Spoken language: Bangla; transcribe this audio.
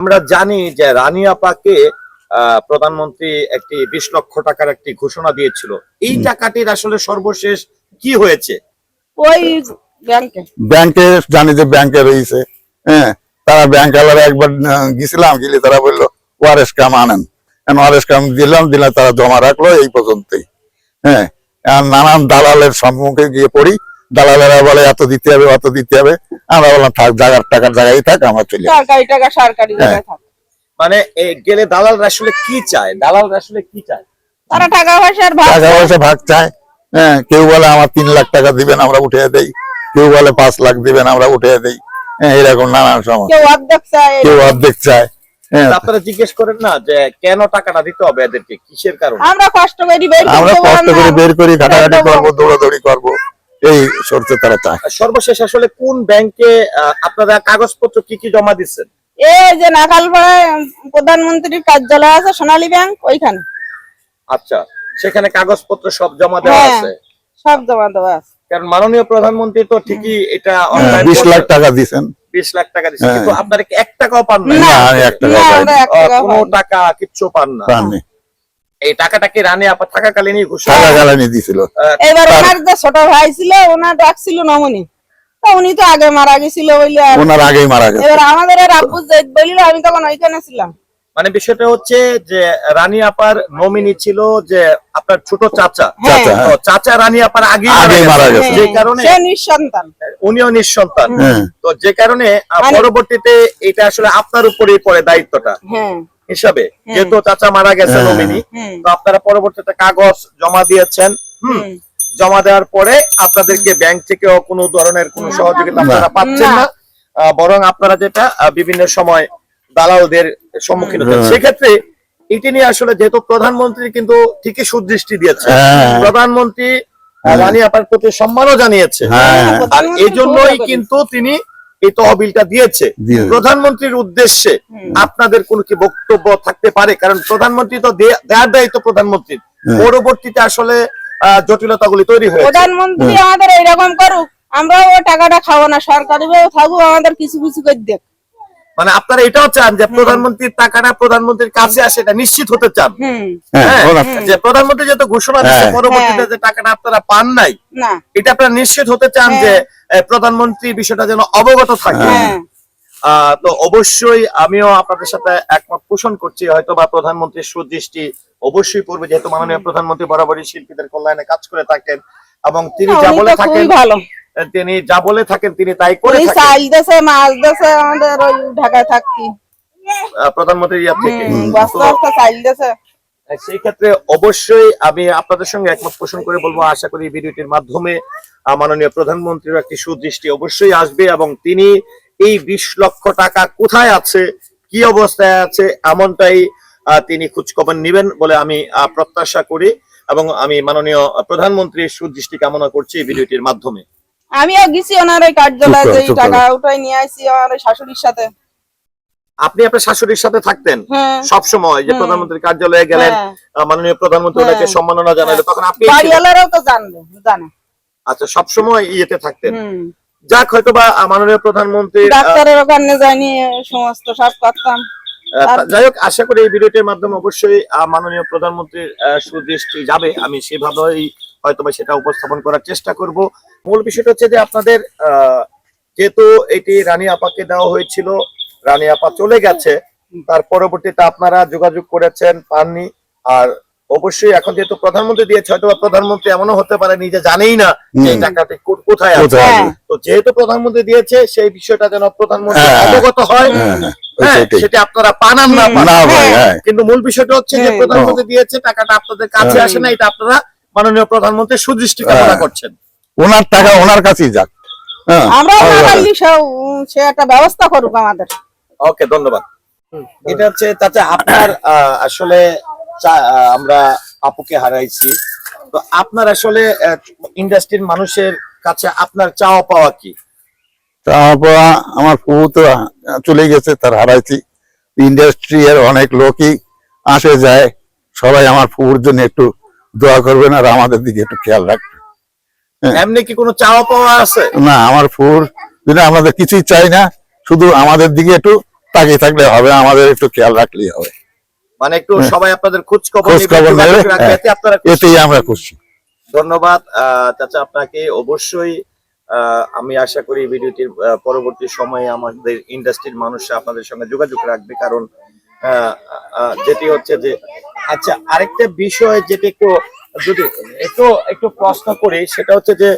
আমরা জানি যে রানী আপাকে প্রধানমন্ত্রী একটি বিশ লক্ষ টাকার একটি ঘোষণা দিয়েছিল। এই টাকাটির আসলে সর্বশেষ কি হয়েছে? ওই ব্যাংকে। ব্যাংকে জানি যে ব্যাংকে রয়েছে হ্যাঁ। তারা ব্যাংক আলাদা একবার গেছিলাম গেলে তারা বলল ওয়ারেস কাম আনেন। ওয়ারেস কাম দিলাম দিলাম তারা জমা রাখল এই পর্যন্তই হ্যাঁ। আর নানান দালালের সম্মুখে গিয়ে পড়ি দালালেরা বলে এত দিতে হবে অত দিতে হবে। আমরা বললাম থাক জায়গার টাকার জায়গায় থাক আমার চলে সরকারি টাকা সরকারি হ্যাঁ। জায়গায় থাকে। মানে গেলে দালালরা আসলে কি চায়? দালালরা আসলে কি চায়? তারা টাকা পয়সার ভাগ টাকা পয়সা ভাগ চায়। হ্যাঁ কেউ বলে আমার তিন লাখ টাকা দিবেন আমরা উঠে দেই। কেউ বলে পাঁচ লাখ দিবেন আমরা উঠে দেই। হ্যাঁ এরকম নানান সমস্যা কেউ অর্ধেক চায়। কেউ অর্ধেক চায়। হ্যাঁ। আপনারা জিজ্ঞেস করেন না যে কেন টাকাটা দিতে হবে এদেরকে? কিসের কারণে? আমরা কষ্ট করি বের আমরা কষ্ট করে বের করি ঘাটাঘাটি করব দৌড়াদৌড়ি করব। এই সরতে তারা চায়। সর্বশেষ আসলে কোন ব্যাংকে আপনারা কাগজপত্র কি কি জমা দিচ্ছেন? এই যে নাকালপাড়ায় প্রধানমন্ত্রীর কার্যালয় আছে সোনালী ব্যাংক ওইখানে। আচ্ছা সেখানে কাগজপত্র সব জমা দেওয়া হ্যাঁ। আছে? সব জমা দেওয়া আছে। কারণ মাননীয় প্রধানমন্ত্রী তো ঠিকই এটা বিশ লাখ টাকা দিচ্ছেন বিশ লাখ টাকা দিচ্ছে হ্যাঁ। কিন্তু আপনারা এক টাকাও পান না না, এক টাকাও কোনো টাকা কিচ্ছু পান না। এই টাকাটা কি রানী আপা থাকাকালীনই ঘোষণা টাকা গালানি দিছিল এবার ওনার যে ছোট ভাই ছিল ওনার ডাকছিল নমনি। তা উনি তো আগে মারা গেছিল বলে ওনার আগেই মারা গেছে। এবার আমাদের আব্বু জেদ বলিল আমি তখন ওইখানে ছিলাম। মানে বিষয়টা হচ্ছে যে রানী আপার নমিনি ছিল যে আপনার ছোট চাচা। চাচা, তো রানী আপার আগে মারা গেছে। যে কারণে সে নিঃসন্তান। উনিও নিঃসন্তান। হ্যাঁ। তো যে কারণে মানে- পরবর্তীতে এটা আসলে আপনার উপরেই পড়ে দায়িত্বটা। হ্যাঁ। হিসাবে। যেহেতু চাচা মারা গেছে হ্যাঁ। নমিনি হুম তো আপনারা পরবর্তীতে কাগজ জমা দিয়েছেন হুম। জমা দেওয়ার পরে আপনাদেরকে ব্যাংক থেকেও কোনো ধরনের কোনো সহযোগিতা আপনারা পাচ্ছেন না। আহ, বরং আপনারা যেটা বিভিন্ন সময় দালালদের সম্মুখীন হচ্ছেন। সেক্ষেত্রে এটি নিয়ে আসলে যেহেতু প্রধানমন্ত্রী কিন্তু ঠিকই সুদৃষ্টি দিয়েছে হ্যাঁ। প্রধানমন্ত্রী হ্যাঁ। রানী আপার প্রতি সম্মানও জানিয়েছে হ্যাঁ। আর এই জন্যই কিন্তু তিনি এই তহবিলটা দিয়েছে। দিয়েছে। প্রধানমন্ত্রীর উদ্দেশ্যে আপনাদের কোনো কি বক্তব্য থাকতে পারে? কারণ প্রধানমন্ত্রী তো দে- দেয়ার দায়িত্ব প্রধানমন্ত্রীর। হ্যাঁ। পরবর্তীতে আসলে আহ, জটিলতাগুলি তৈরি হয় প্রধানমন্ত্রী আমাদের এইরকম করুক আমরাও টাকাটা খাব না সরকারি থাকুক আমাদের কিছু কিছু করে দেখ। মানে আপনারা এটাও চান যে প্রধানমন্ত্রীর টাকাটা প্রধানমন্ত্রীর কাছে আসে এটা নিশ্চিত হতে চান। হ্যাঁ। হ্যাঁ, ওনার- যে প্রধানমন্ত্রী যত ঘোষণা দিচ্ছে হ্যাঁ। পরবর্তীতে যে টাকাটা আপনারা পান নাই এটা আপনারা নিশ্চিত হতে চান হ্যাঁ। যে প্রধানমন্ত্রী বিষয়টা যেন অবগত থাকে। হ্যাঁ। আহ, তো অবশ্যই আমিও আপনাদের সাথে একমত পোষণ করছি হয়তো বা প্রধানমন্ত্রীর সুদৃষ্টি অবশ্যই পড়বে যেহেতু মাননীয় প্রধানমন্ত্রী বরাবরই শিল্পীদের কল্যাণে কাজ করে থাকেন এবং তিনি যা বলে থাকেন ভালো। তিনি যা বলে থাকেন তিনি তাই করে উনি থাকেন। চাল দেশে মাছ দেশে আমাদের ওই ঢাকায় থাকতি আহ, ইয়া থেকে। হুম, তো, বস্তা বস্তা চাল দেশে সেই ক্ষেত্রে অবশ্যই আমি আপনাদের সঙ্গে একমত পোষণ করে বলব আশা করি ভিডিওটির মাধ্যমে মাননীয় প্রধানমন্ত্রীর একটি সুদৃষ্টি অবশ্যই আসবে এবং তিনি এই বিশ লক্ষ টাকা কোথায় আছে কি অবস্থায় আছে এমনটাই তিনি খোঁজখবর নেবেন বলে আমি প্রত্যাশা করি এবং আমি মাননীয় প্রধানমন্ত্রীর সুদৃষ্টি কামনা করছি এই ভিডিওটির মাধ্যমে। আমিও গেছি ওনার ওই কার্যালয়ে যে টাকা উঠাই নিয়ে আসছি আমার শাশুড়ির সাথে। আপনি আপনার শাশুড়ির সাথে থাকতেন? হ্যাঁ। সব সময় যে প্রধানমন্ত্রীর কার্যালয়ে গেলেন হ্যাঁ। মাননীয় প্রধানমন্ত্রী হ্যাঁ। ওনাকে সম্মাননা জানাইলো তখন আপনি। বাড়িওয়ালারাও তো জানবে জানে। আচ্ছা সবসময় ইয়েতে থাকতেন। যাক হয়তো বা মাননীয় প্রধানমন্ত্রী ডাক্তারের ওখানে যাইনি সমস্ত সব করতাম। যাই হোক আশা করি এই ভিডিওটির মাধ্যমে অবশ্যই মাননীয় প্রধানমন্ত্রীর সুদৃষ্টি যাবে। আমি সেভাবেই হয়তো বা সেটা উপস্থাপন করার চেষ্টা করব মূল বিষয়টা হচ্ছে যে আপনাদের আহ, যেহেতু এটি রানী আপাকে দেওয়া হয়েছিল রানী আপা চলে গেছে তার পরবর্তীতে আপনারা যোগাযোগ করেছেন পাননি আর অবশ্যই এখন যেহেতু প্রধানমন্ত্রী দিয়েছে হয়তো বা প্রধানমন্ত্রী এমনও হতে পারে নিজে জানেই না যে। টাকাটি কোথায় আছে? তো যেহেতু প্রধানমন্ত্রী দিয়েছে সেই বিষয়টা যেন প্রধানমন্ত্রী হ্যাঁ। অবগত হয় হ্যাঁ, হ্যাঁ, হ্যাঁ। সেটা আপনারা পান না হ্যাঁ কিন্তু মূল বিষয়টা হচ্ছে যে প্রধানমন্ত্রী দিয়েছে টাকাটা আপনাদের কাছে। আসে না এটা আপনারা মাননীয় প্রধানমন্ত্রী সুদৃষ্টি কামনা হ্যাঁ। করছেন। ওনার টাকা ওনার কাছেই যাক। হ্যাঁ আমরা সে একটা ব্যবস্থা করুক আমাদের। ওকে ধন্যবাদ। এটা হচ্ছে চাচা আপনার আসলে আহ, আমরা আপুকে হারাইছি। তো আপনার আসলে ইন্ডাস্ট্রির মানুষের কাছে আপনার চাওয়া পাওয়া কি? তারপর আমার ফুবু তো চলে গেছে তার হারাইছি। ইন্ডাস্ট্রি এর অনেক লোকই আসে যায়। সবাই আমার ফুবুর জন্য একটু দোয়া করবেন আর আমাদের দিকে একটু খেয়াল রাখবেন হ্যাঁ। এমনি কি কোনো চাওয়া পাওয়া আছে না আমার ফুর জন্য আমাদের কিছুই চাই না শুধু আমাদের দিকে একটু তাকিয়ে থাকলে হবে আমাদের একটু খেয়াল রাখলেই হবে মানে একটু সবাই আপনাদের খোঁজ খবর হ্যাঁ। আপনারা। এতেই আমরা খুশি ধন্যবাদ চাচা আপনাকে অবশ্যই আহ, আমি আশা করি ভিডিওটির পরবর্তী সময়ে আমাদের ইন্ডাস্ট্রির মানুষরা আপনাদের সঙ্গে যোগাযোগ রাখবে কারণ যেটি হচ্ছে যে আচ্ছা আরেকটা বিষয় যেটা একটু যদি একটু একটু প্রশ্ন করি সেটা হচ্ছে যে